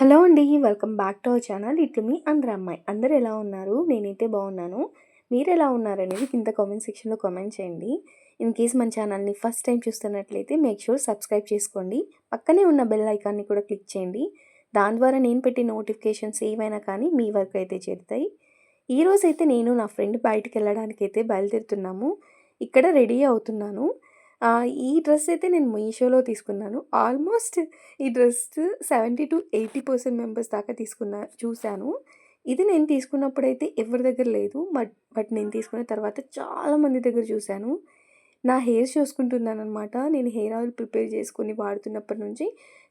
Hello అండి welcome back to our channel. ఇట్లు మీ అందరు అమ్మాయి. అందరు ఎలా ఉన్నారు? నేనైతే బాగున్నాను. మీరు ఎలా ఉన్నారు అనేది కింద కామెంట్ సెక్షన్లో కామెంట్ చేయండి. ఇన్ కేస్ మన ఛానల్ని ఫస్ట్ టైం చూస్తున్నట్లయితే మేక్ షూర్ సబ్స్క్రైబ్ చేసుకోండి. పక్కనే ఉన్న బెల్ ఐకాన్ని కూడా క్లిక్ చేయండి. దాని ద్వారా నేను పెట్టే నోటిఫికేషన్స్ ఏవైనా కానీ మీ వరకు అయితే చేరుతాయి. ఈరోజైతే నేను నా ఫ్రెండ్ బయటకు వెళ్ళడానికి అయితే బయలుదేరుతున్నాము. ఇక్కడ రెడీ అవుతున్నాను. ఈ డ్రెస్ అయితే నేను మీషోలో తీసుకున్నాను. ఆల్మోస్ట్ ఈ dress seventy to eighty percent members దాకా తీసుకున్నా చూశాను. ఇది నేను తీసుకున్నప్పుడైతే ఎవరి దగ్గర లేదు బట్ బట్ నేను తీసుకున్న తర్వాత చాలా మంది దగ్గర చూశాను. నా హెయిర్ చూసుకుంటున్నాను అనమాట నేను హెయిర్ ఆయిల్ ప్రిపేర్ చేసుకుని వాడుతున్నప్పటి నుంచి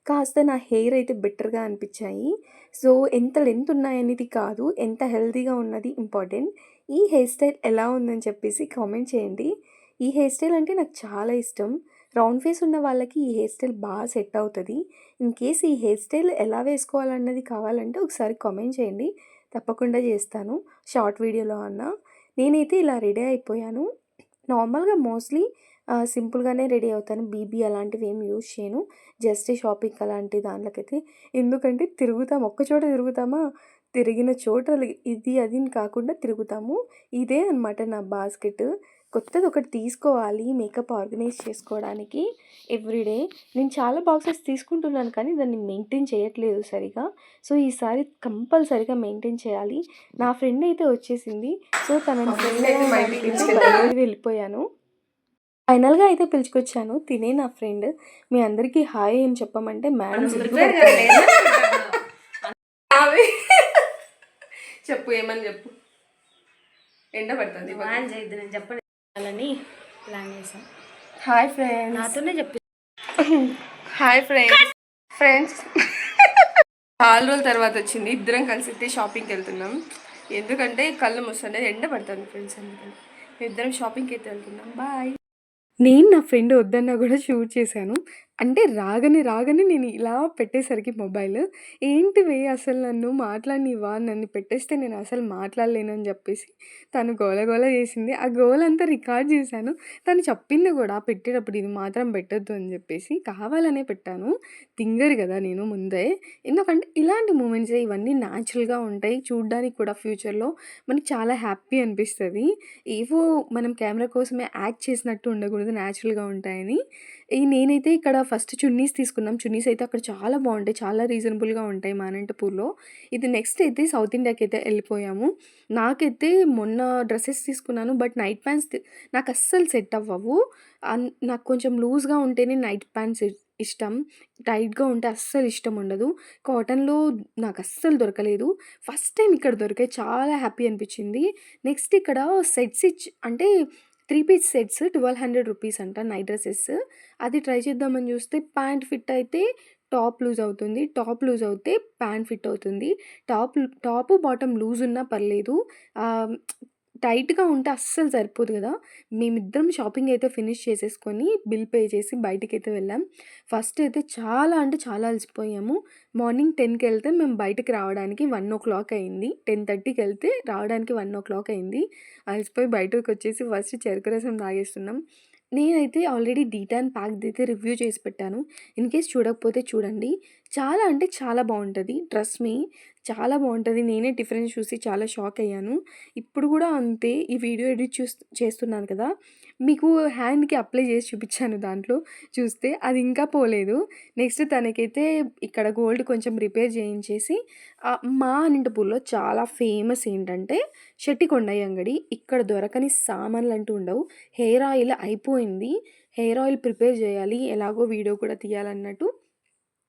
కాస్త నా హెయిర్ అయితే బెటర్గా అనిపించాయి. సో ఎంత లెంత్ ఉన్నాయనేది కాదు ఎంత హెల్తీగా ఉన్నది ఇంపార్టెంట్. ఈ హెయిర్ స్టైల్ ఎలా ఉందని చెప్పేసి కామెంట్ చేయండి. ఈ హెయిర్ స్టైల్ అంటే నాకు చాలా ఇష్టం. రౌండ్ ఫేస్ ఉన్న వాళ్ళకి ఈ హెయిర్ స్టైల్ బాగా సెట్ అవుతుంది. ఇన్ కేస్ ఈ హెయిర్ స్టైల్ ఎలా వేసుకోవాలన్నది కావాలంటే ఒకసారి కామెంట్ చేయండి. తప్పకుండా చేస్తాను. షార్ట్ వీడియోలో అన్న. నేనైతే ఇలా రెడీ అయిపోయాను. నార్మల్గా మోస్ట్లీ సింపుల్గానే రెడీ అవుతాను. బీబీ అలాంటివి ఏం యూజ్ చేయను. జస్ట్ షాపింగ్ అలాంటి దాంట్లోకైతే. ఎందుకంటే తిరుగుతాం ఒక్క చోట తిరుగుతామా? తిరిగిన చోట ఇది అది కాకుండా తిరుగుతాము. ఇదే అనమాట నా బాస్కెట్. కొత్తది ఒకటి తీసుకోవాలి మేకప్ ఆర్గనైజ్ చేసుకోవడానికి ఎవ్రీడే నేను చాలా బాక్సెస్ తీసుకుంటున్నాను కానీ దాన్ని మెయింటైన్ చేయట్లేదు సరిగా. సో ఈసారి కంపల్సరిగా మెయింటైన్ చేయాలి. నా ఫ్రెండ్ అయితే వచ్చేసింది. సో. బయలుదేరి వెళ్ళిపోయాను. ఫైనల్గా అయితే పిలుచుకొచ్చాను. తినే నా ఫ్రెండ్ మీ అందరికీ హాయ్ అని చెప్పమంటే మేడం చెప్పు ఏమని చెప్పు ఎండ పడుతుంది ప్లాన్ చెప్పాలని ప్లాన్ చేశాను హాయ్ ఫ్రెండ్స్. నాతోనే చెప్పి. Hi friends. ఫ్రెండ్స్. చాలా రోజుల తర్వాత వచ్చింది. ఇద్దరం కలిసి అయితే షాపింగ్కి వెళ్తున్నాం. ఎందుకంటే కళ్ళు మూస్తుండే ఎండ పడుతుంది ఫ్రెండ్స్ అందుకని. ఇద్దరం షాపింగ్కి అయితే వెళ్తున్నాం. బాయ్. నేను నా ఫ్రెండ్ వద్దన్నా కూడా షూట్ చేశాను. అంటే రాగానే రాగానే నేను ఇలా పెట్టేసరికి మొబైల్ ఏంటివే అసలు నన్ను మాట్లాడినివా నన్ను పెట్టేస్తే నేను అసలు మాట్లాడలేను అని చెప్పేసి తను గోల గోల చేసింది. ఆ గోల్ అంతా రికార్డ్ చేశాను. తను చెప్పింది కూడా పెట్టేటప్పుడు ఇది మాత్రం పెట్టొద్దు అని చెప్పేసి కావాలనే పెట్టాను. తింగరు కదా నేను ముందే. ఎందుకంటే ఇలాంటి మూమెంట్స్ ఇవన్నీ న్యాచురల్గా ఉంటాయి. చూడడానికి కూడా ఫ్యూచర్లో మనకి చాలా హ్యాపీ అనిపిస్తుంది. ఏవో మనం కెమెరా కోసమే యాక్ట్ చేసినట్టు ఉండకూడదు న్యాచురల్గా ఉంటాయని. ఈ నేనైతే ఇక్కడ ఫస్ట్ చున్నీస్ తీసుకున్నాం. చున్నీస్ అయితే అక్కడ చాలా బాగుంటాయి. చాలా రీజనబుల్గా ఉంటాయి మానంటపూర్లో. ఇది నెక్స్ట్ అయితే సౌత్ ఇండియాకి అయితే వెళ్ళిపోయాము. నాకైతే మొన్న డ్రెస్సెస్ తీసుకున్నాను. బట్ నైట్ ప్యాంట్స్ నాకు అస్సలు సెట్ అవ్వవు. అన్- నాకు కొంచెం లూజ్గా ఉంటేనే నైట్ ప్యాంట్స్ ఇష్టం. టైట్గా ఉంటే అస్సలు ఇష్టం ఉండదు. కాటన్లో నాకు అస్సలు దొరకలేదు. ఫస్ట్ టైం ఇక్కడ దొరికే చాలా హ్యాపీ అనిపించింది. నెక్స్ట్ ఇక్కడ సెట్స్ ఇచ్ అంటే three piece sets twelve hundred rupees అంట నైట్ డ్రెస్సెస్. అది ట్రై చేద్దామని చూస్తే ప్యాంట్ ఫిట్ అయితే టాప్ లూజ్ అవుతుంది. టాప్ లూజ్ అవుతే ప్యాంట్ ఫిట్ అవుతుంది. టాప్ టాప్ బాటమ్ లూజ్ ఉన్నా పర్లేదు. టైట్గా ఉంటే అస్సలు సరిపోదు కదా. మేమిద్దరం షాపింగ్ అయితే ఫినిష్ చేసేసుకొని బిల్ పే చేసి బయటికి అయితే వెళ్ళాం. ఫస్ట్ అయితే చాలా అంటే చాలా అలసిపోయాము. మార్నింగ్ టెన్కి వెళ్తే మేము బయటకు రావడానికి వన్ ఓ క్లాక్ అయింది. టెన్ థర్టీకి వెళ్తే రావడానికి వన్ ఓ క్లాక్ అయింది. అలసిపోయి బయటకు వచ్చేసి ఫస్ట్ చెరుకు రసం తాగేస్తున్నాం. నేనైతే ఆల్రెడీ డీటాన్ ప్యాక్ అయితే రివ్యూ చేసి పెట్టాను. ఇన్ కేస్ చూడకపోతే చూడండి. చాలా అంటే చాలా బాగుంటుంది ట్రస్ట్ మీ చాలా బాగుంటుంది నేనే డిఫరెన్స్ చూసి చాలా షాక్ అయ్యాను. ఇప్పుడు కూడా అంతే ఈ వీడియో ఎడిట్ చూ చేస్తున్నాను కదా. మీకు హ్యాండ్కి అప్లై చేసి చూపించాను దాంట్లో. చూస్తే అది ఇంకా పోలేదు. నెక్స్ట్ తనకైతే ఇక్కడ గోల్డ్ కొంచెం రిపేర్ చేయించేసి మా అనంతపూర్లో చాలా ఫేమస్ ఏంటంటే షెట్టికొండయ్య అంగడి. ఇక్కడ దొరకని సామాన్లు అంటూ ఉండవు. హెయిర్ ఆయిల్ అయిపోయింది. హెయిర్ ఆయిల్ ప్రిపేర్ చేయాలి. ఎలాగో వీడియో కూడా తీయాలన్నట్టు.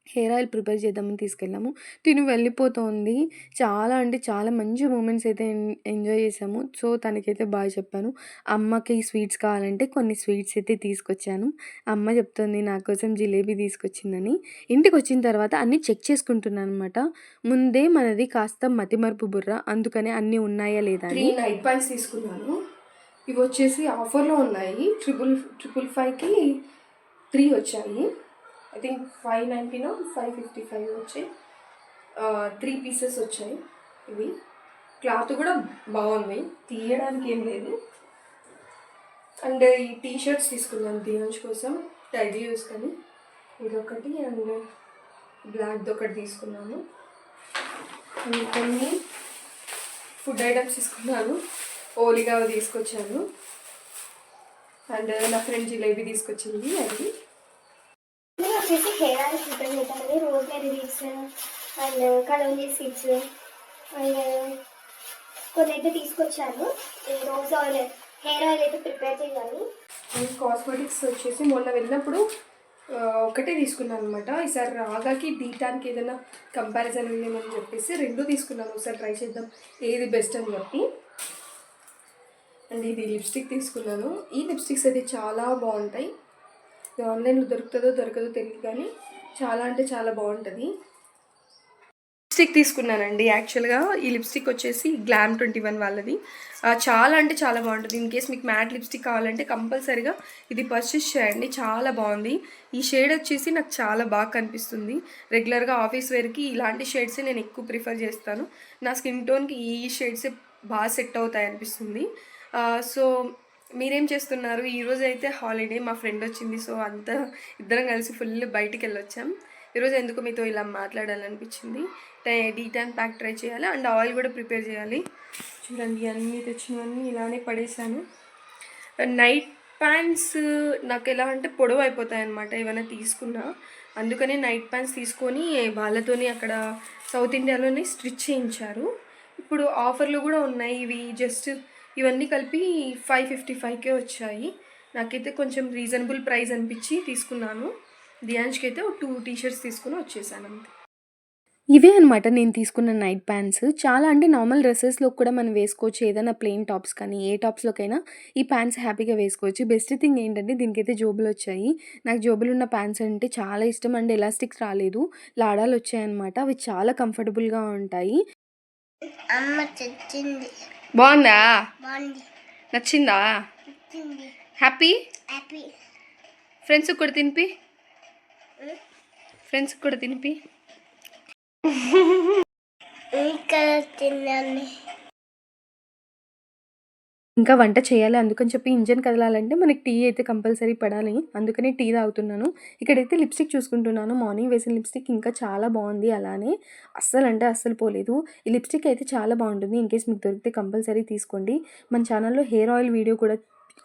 హెయిర్ ఆయిల్ ప్రిపేర్ చేద్దామని తీసుకెళ్ళాము. తిను వెళ్ళిపోతోంది. చాలా అంటే చాలా మంచి మూమెంట్స్ అయితే ఎంజాయ్ చేసాము సో తనకైతే బాగా చెప్పాను. అమ్మకి స్వీట్స్ కావాలంటే కొన్ని స్వీట్స్ అయితే తీసుకొచ్చాను. అమ్మ చెప్తుంది నా కోసం జిలేబీ తీసుకొచ్చిందని. ఇంటికి వచ్చిన తర్వాత అన్నీ చెక్ చేసుకుంటున్నాను అనమాట ముందే మనది కాస్త మతిమరుపు బుర్ర. అందుకనే అన్నీ ఉన్నాయా లేదా త్రీ అని నైట్ ప్యాంట్స్ తీసుకున్నాను. ఇవి వచ్చేసి ఆఫర్లో ఉన్నాయి. ట్రిపుల్ ట్రిపుల్ ఫైవ్కి త్రీ వచ్చాయి. ఐ థింక్ ఫైవ్ నైంటీనో ఫైవ్ ఫిఫ్టీ ఫైవ్ వచ్చాయి. త్రీ పీసెస్ వచ్చాయి. ఇవి. క్లాత్ కూడా బాగుంది. తీయడానికి ఏం లేదు. అండ్ ఈ టీ షర్ట్స్ తీసుకున్నాను దియాంష్ కోసం. డైలీ యూస్ కానీ. ఇదొకటి అండ్ బ్లాక్ది ఒకటి తీసుకున్నాను. అండ్ కొన్ని ఫుడ్ ఐటమ్స్ తీసుకున్నాను. ఓలిగా తీసుకొచ్చాను. అండ్ నా ఫ్రెండ్ జిలేబీ తీసుకొచ్చింది అది. వచ్చేసి హెయిర్ ఆయిల్ ప్రిపేర్ చేద్దామని rose leaves and kalonji seeds and కొన్ని అయితే తీసుకొచ్చాను. రోజ్ ఆయిల్ హెయిర్ ఆయిల్ అయితే ప్రిపేర్ చేయాలి. అండ్ కాస్మెటిక్స్ వచ్చేసి మొన్న వెళ్ళినప్పుడు ఒకటే తీసుకున్నాను అనమాట ఈసారి రాగాకి డీటానికి ఏదైనా కంపారిజన్ ఉందేమని చెప్పేసి రెండు తీసుకున్నాను. ఒకసారి ట్రై చేద్దాం. ఏది బెస్ట్ అని చెప్పి. అండ్ ఇది లిప్స్టిక్ తీసుకున్నాను. ఈ లిప్స్టిక్స్ అయితే చాలా బాగుంటాయి. ఇది ఆన్లైన్లో దొరుకుతుందో దొరకదో తెలియదు కానీ చాలా అంటే చాలా బాగుంటుంది. లిప్స్టిక్ తీసుకున్నానండి. యాక్చువల్గా ఈ లిప్స్టిక్ వచ్చేసి గ్లామ్ ట్వంటీ వన్ వాళ్ళది. చాలా అంటే చాలా బాగుంటుంది. ఇన్ కేస్ మీకు మ్యాట్ లిప్స్టిక్ కావాలంటే కంపల్సరీగా ఇది పర్చేస్ చేయండి. చాలా బాగుంది. ఈ షేడ్ వచ్చేసి నాకు చాలా బాగా కనిపిస్తుంది. రెగ్యులర్గా ఆఫీస్ వేర్కి ఇలాంటి షేడ్సే నేను ఎక్కువ ప్రిఫర్ చేస్తాను. నా స్కిన్ టోన్కి ఈ షేడ్సే బాగా సెట్ అవుతాయి అనిపిస్తుంది సో మీరేం చేస్తున్నారు? ఈరోజు అయితే హాలిడే మా ఫ్రెండ్ వచ్చింది. సో అంతా ఇద్దరం కలిసి ఫుల్ బయటికి వెళ్ళొచ్చాం. ఈరోజు ఎందుకు మీతో ఇలా మాట్లాడాలనిపించింది? డీ టైం ప్యాక్ ట్రై చేయాలి. అండ్ ఆయిల్ కూడా ప్రిపేర్ చేయాలి. చూడండి అన్నీ తెచ్చినవన్నీ ఇలానే పడేసాను నైట్ ప్యాంట్స్ నాకు ఎలా అంటే పొడవు అయిపోతాయి అనమాట ఏమైనా తీసుకున్నా. అందుకనే నైట్ ప్యాంట్స్ తీసుకొని వాళ్ళతోని అక్కడ సౌత్ ఇండియాలోనే స్టిచ్ చేయించారు. ఇప్పుడు ఆఫర్లు కూడా ఉన్నాయి. ఇవి జస్ట్ ఇవన్నీ కలిపి ఫైవ్ ఫిఫ్టీ ఫైవ్కే వచ్చాయి. నాకైతే కొంచెం రీజనబుల్ ప్రైస్ అనిపించి తీసుకున్నాను. దియాంజ్కి అయితే ఒక టూ టీషర్ట్స్ తీసుకుని వచ్చేసాను అంతే ఇవే అనమాట నేను తీసుకున్న నైట్ ప్యాంట్స్ చాలా అంటే నార్మల్ డ్రెస్సెస్లో కూడా మనం వేసుకోవచ్చు ఏదైనా ప్లెయిన్ టాప్స్ కానీ ఏ టాప్స్లోకైనా ఈ ప్యాంట్స్ హ్యాపీగా వేసుకోవచ్చు. బెస్ట్ థింగ్ ఏంటంటే దీనికైతే జోబులు వచ్చాయి. నాకు జోబులు ఉన్న ప్యాంట్స్ అంటే చాలా ఇష్టం. అండ్ ఎలాస్టిక్స్ రాలేదు. లాడాలు వచ్చాయన్నమాట. అవి చాలా కంఫర్టబుల్గా ఉంటాయి. అమ్మ తెచ్చింది. బాగుందా? బాగుంది. నచ్చిందా? తెచ్చింది హ్యాపీ? హ్యాపీ. ఫ్రెండ్స్ కూడా తినిపి. ఫ్రెండ్స్ కూడా తినిపి. ఇంకా తిన్నాను. ఇంకా వంట చేయాలి. అందుకని చెప్పి ఇంజన్ కదలాలంటే మనకి టీ అయితే కంపల్సరీ పడాలి. అందుకనే టీ తాగుతున్నాను. ఇక్కడైతే లిప్స్టిక్ చూసుకుంటున్నాను. మార్నింగ్ వేసిన లిప్స్టిక్ ఇంకా చాలా బాగుంది అలానే. అస్సలు అంటే అస్సలు పోలేదు. ఈ లిప్స్టిక్ అయితే చాలా బాగుంటుంది. ఇన్ కేస్ మీకు దొరికితే కంపల్సరీ తీసుకోండి. మన ఛానల్లో హెయిర్ ఆయిల్ వీడియో కూడా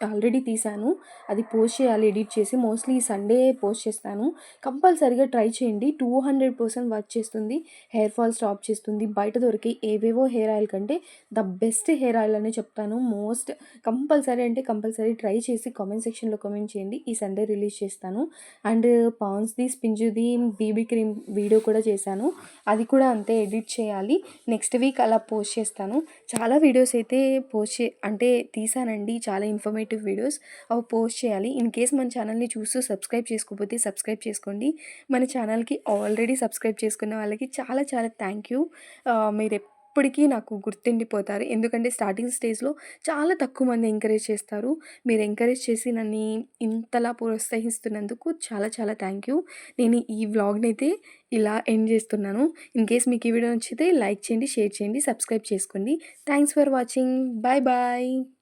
ఆల్రెడీ తీశాను. అది పోస్ట్ చేయాలి ఎడిట్ చేసి మోస్ట్లీ సండే పోస్ట్ చేస్తాను. కంపల్సరీగా ట్రై చేయండి. టూ హండ్రెడ్ పర్సెంట్ వర్క్ చేస్తుంది. హెయిర్ ఫాల్ స్టాప్ చేస్తుంది. బయట దొరికే ఏవేవో హెయిర్ ఆయిల్ కంటే ద బెస్ట్ హెయిర్ ఆయిల్ అనే చెప్తాను. మోస్ట్ కంపల్సరీ అంటే కంపల్సరీ ట్రై చేసి కామెంట్ సెక్షన్లో కామెంట్ చేయండి. ఈ సండే రిలీజ్ చేస్తాను. అండ్ పాన్స్ది స్పింజుది బీబీ క్రీమ్ వీడియో కూడా చేశాను. అది కూడా అంతే ఎడిట్ చేయాలి. నెక్స్ట్ వీక్ అలా పోస్ట్ చేస్తాను. చాలా వీడియోస్ అయితే పోస్ట్ చే అంటే తీసానండి చాలా ఇన్ఫర్మేటివ్ వీడియోస్ అవి పోస్ట్ చేయాలి. ఇన్ కేస్ మన ఛానల్ని చూస్తూ సబ్స్క్రైబ్ చేసుకోకపోతే సబ్స్క్రైబ్ చేసుకోండి. మన ఛానల్కి ఆల్రెడీ సబ్స్క్రైబ్ చేసుకున్న వాళ్ళకి చాలా చాలా థ్యాంక్ యూ మీరు ఇప్పటికీ నాకు గుర్తుండిపోతారు. ఎందుకంటే స్టార్టింగ్ స్టేజ్లో చాలా తక్కువ మంది ఎంకరేజ్ చేస్తారు. మీరు ఎంకరేజ్ చేసి నన్ను ఇంతలా ప్రోత్సహిస్తున్నందుకు చాలా చాలా థ్యాంక్ యూ నేను ఈ వ్లాగ్ని అయితే ఇలా ఎండ్ చేస్తున్నాను. ఇన్ కేస్ మీకు ఈ వీడియో నచ్చితే లైక్ చేయండి షేర్ చేయండి సబ్స్క్రైబ్ చేసుకోండి. Thanks for watching bye bye